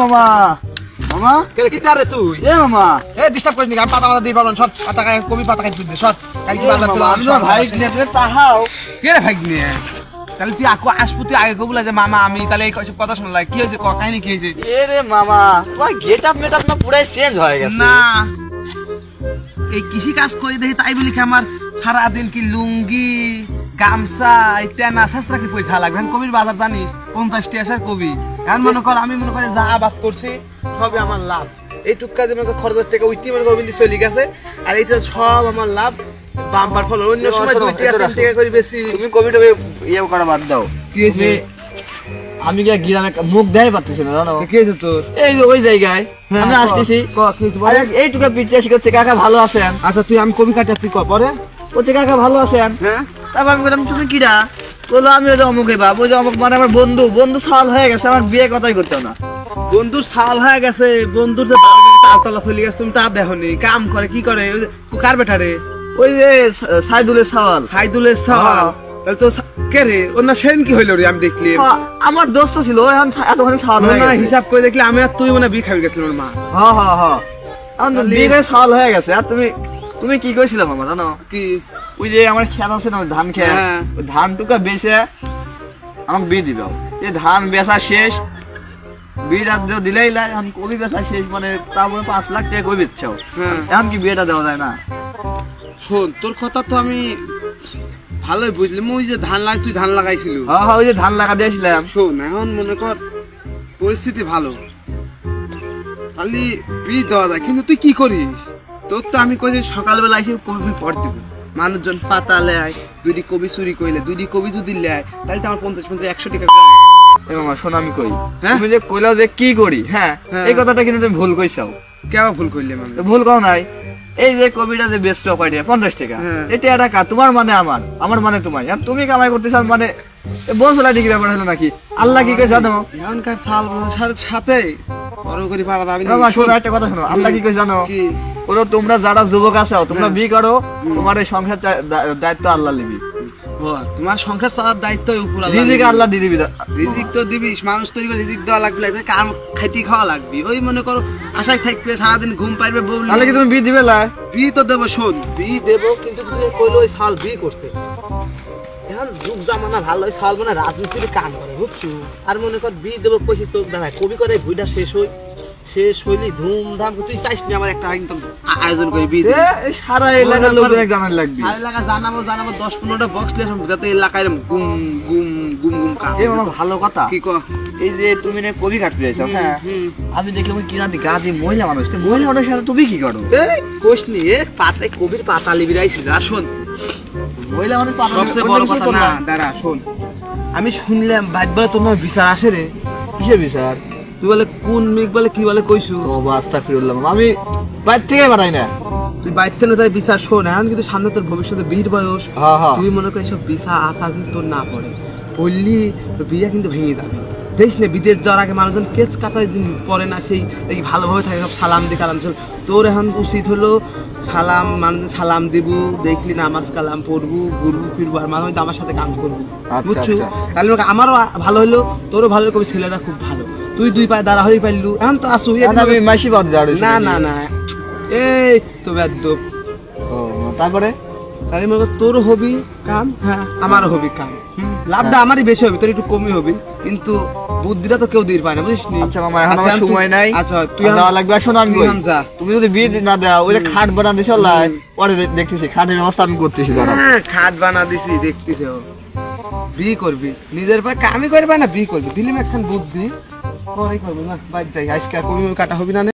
মামা। মামা? কেরে কি তারে তুই? এ মামা। এ ডিস্টার্ব করিস নি আমি পাতা পাতা দিয়ে পারলাম শর্ট পাতা খাই কবি পাতা খাই তুই দে কাল কি বাজার মামা, আমি না ভাই নেপলে তাহাও কে ভাই নিয়ে? তাহলে তুই আকু আসব তুই আগে কবুলা যে মামা আমি তাহলে এই সব কথা শুনলাই কি হয়েছে? কাহিনী কি হয়েছে? এ রে মামা তোমার গেট আপ মেট আপ না পুরাই চেঞ্জ হয়ে গেছে। না। এই কৃষি কাজ করে দেখি তাই বলি কি আমার সারাদিন কি লুঙ্গি গামছা ইত্যানা শেষরা কি পয়সা লাগবে। এখন কবির বাজার জানিস পঞ্চাশটি আসার কবি। এখন মনে কর আমি মনে করি যা আবাদ করছি সবই আমার লাভ। এই টুকা মনে খরচের টাকা উইটি মনে কর চলে গেছে। আর এইটা সব আমার লাভ বাম্পার ফল। অন্য সময় দুই টাকা তিন টাকা করে বেশি। তুমি কবি টবি ইয়ে করা বাদ দাও। কি হয়েছে? আমি কি গ্রামে মুখ দেয় পাচ্ছি না জানো? কি হয়েছে তোর? এই যে ওই জায়গায় আমি হ্যাঁ, আসতেছি। বল? আরে এইটুকু পিছিয়ে শিখাচ্ছে কাকা ভালো আছেন? আচ্ছা তুই আমি কবি কাটা তুই ক পরে? বলছে কাকা ভালো আছেন? হ্যাঁ? তারপর আমি বললাম তুমি কিরা? বলল আমি ওই যে অমুকে বাপ যে অমুক মানে আমার বন্ধু বন্ধু সাল হয়ে গেছে আমার বিয়ে কথাই করতে না। বন্ধুর সাল হয়ে গেছে বন্ধুর যে তালতলা চলে গেছে তুমি দেখনি কাম করে কি করে ওই যে কার ওই যে সাইদুলের সাওয়াল সাইদুলের সাল। হ্যাঁ। তাহলে তো কে রে? ওর না সেন কি হইল রে আমি দেখলি। হ্যাঁ, আমার দোস্ত ছিল এখন এতখানি সাল হয়ে না হিসাব করে দেখলি আমি আর তুই মানে বি খাবি গেছিল ওর মা। হ্যাঁ হ্যাঁ হ্যাঁ। বিয়ে সাল হয়ে গেছে আর তুমি তুমি কি করেছিলে মামা জানো? কি? ওই যে আমার খেত আছে না ওই ধান খেত হ্যাঁ। ওই ধান টুকা বেচে আমাকে বিয়ে দিবে। এই ধান বেচা শেষ দিলেই লাই এখন কবি বেচা শেষ মানে তারপরে পাঁচ লাখ টাকা কবি বেচছো হ্যাঁ। এখন কি বিয়েটা দেওয়া যায় না? শোন তোর কথা তো আমি ভালোই বুঝলি ওই যে ধান লাগাই তুই ধান লাগাইছিল। হ্যাঁ হ্যাঁ ওই যে ধান লাগা দিয়েছিলাম। শোন এখন মনে কর পরিস্থিতি ভালো। তাহলে বীজ দেওয়া যায় কিন্তু তুই কি করিস? তোর তো আমি কই যে সকালবেলা এসে কবি পর দিব। মানুষজন পাতা লেয় দুইটি কবি চুরি কইলে দুইটি কবি যদি লেয় তাহলে তো আমার পঞ্চাশ পঞ্চাশ একশো টাকা গ্রাম। এ মামা শোনো আমি কই। হ্যাঁ? তুমি যে যে কি করি হ্যাঁ? হ্যাঁ। এই কথাটা কিন্তু তুমি ভুল কইছাও। কেমন ভুল করলাম আমি ভুল কও নাই। এই যে কবিটা যে কয়টা পঞ্চাশ টাকা। হ্যাঁ। এটা একটা কা তোমার মানে আমার আমার মানে তোমার। আর তুমি কামাই করতে চাও মানে বলছোলা দিকে ব্যাপার হলো নাকি? আল্লাহ কি করে জানো? এখনকার সাল সাথে বড় করে পারা যাবে না। শোনো একটা কথা শোনো। আল্লাহ কি করে জানো? কি? বলো তোমরা যারা যুবক আছো তোমরা হ্যাঁ। বিয়ে করো তোমার এই সংসার দায়িত্ব আল্লাহ নিবি। তোমার সংসার চালার দায়িত্ব উপর রিজিক দিবে। আল্লাহ দিয়ে দিবি। রিজিক তো দিবিস মানুষ তৈরি করে রিজিক দেওয়া লাগবে না, কাম খাইতে খাওয়া লাগবে। ওই মনে করো আশায় থাকবে সারাদিন ঘুম পাইবে বললি তাহলে কি তুমি বিয়ে দিবে বি তো দেবো শোন বি দেবো কিন্তু তুই কইলো ওই সাল বি করতে। এখন যুগ জামানা ভালো ওই সাল মানে রাজনীতির কাম করে বুঝছ? আর মনে কর বি দেবো কইছি তো দাঁড়ায় কবি করে ভুইটা শেষ হই। শেষ হইলি ধুমধাম তুই চাইস নি আমার একটা আ- আয়োজন করি বি এ, সারা এলাকার লোকদের জানার লাগবে। আর এলাকা জানাব জানাব দশ পনেরোটা বক্স আসব, যাতে এলাকায় গুম গুম গুম গুম এ ভালো কথা। কি ক? এই যে তুমি না কবি কাটতে যাইছো হ্যাঁ? আমি দেখলাম কি জানি গা দিয়ে মহিলা মানুষ। তো মহিলা মানুষের সাথে তুমি কি করো? এই কোষ নিয়ে পাতায় কবির পাতা লিবিরাইছিল আর শোন। মহিলা মানুষ পাগল- সবচেয়ে বড় কথা না দাঁড়া শোন। আমি শুনলাম বাইক বলে তোমার বিচার আসে রে। কিসের বিচার? তুই বলে কোন মেঘ বলে কি বলে কইছু? ও বাস্তা ফিরলাম আমি বাইর থেকে বাড়াই না। তুই বাইক থেকে তাই বিচার শোন এখন কিন্তু সামনে তোর ভবিষ্যতে বীর বয়স। হ্যাঁ হ্যাঁ তুই মনে কর সব বিচার আচার তোর না পড়ে পড়লি তোর বিয়ে কিন্তু ভেঙে যাবে। না বিদেশ যাওয়ার আগে মানুষজন কেচ কাটায় দিন পরে না সেই ভালোভাবে থাকে সব সালাম দিয়ে কালাম। তোর এখন উচিত হলো সালাম মানুষজন সালাম দিব দেখলি নামাজ কালাম পড়বু ঘুরবু ফিরবু আর মানুষ আমার সাথে কাম করবু। বুঝছ। তাহলে আমারও ভালো হলো তোরও ভালো কবি ছেলেটা খুব ভালো। তুই দুই পায়ে দাঁড়া হয়ে পারলু। এখন তো আসু আমি মাসি বাদ দাঁড়িয়েছি না না না। এই তো বেদ্যপ ও তারপরে? তাহলে মনে তোর হবি কাম হ্যাঁ আমারও হবি কাম। লাভটা আমারই বেশি হবে তোর একটু কমই হবে। কিন্তু বুদ্ধিটা তো কেউ দিতে পারে না বুঝিস নি? আচ্ছা মামা এখন আমার সময় নাই। আচ্ছা তুই দেওয়া লাগবে শোনো আমি তুই যা। তুমি যদি বিয়ে না দাও ওই যে খাট বানা দিছ লাই পরে দেখতেছি খাটের ব্যবস্থা আমি করতেছি দাঁড়া। হ্যাঁ খাট বানা দিছি দেখতিস বি করবি। নিজের পায়ে কামই করবে না বি করবি। দিলিম একখান বুদ্ধি। না বাইর যাই আজকে আর কবি কাটা হবি না।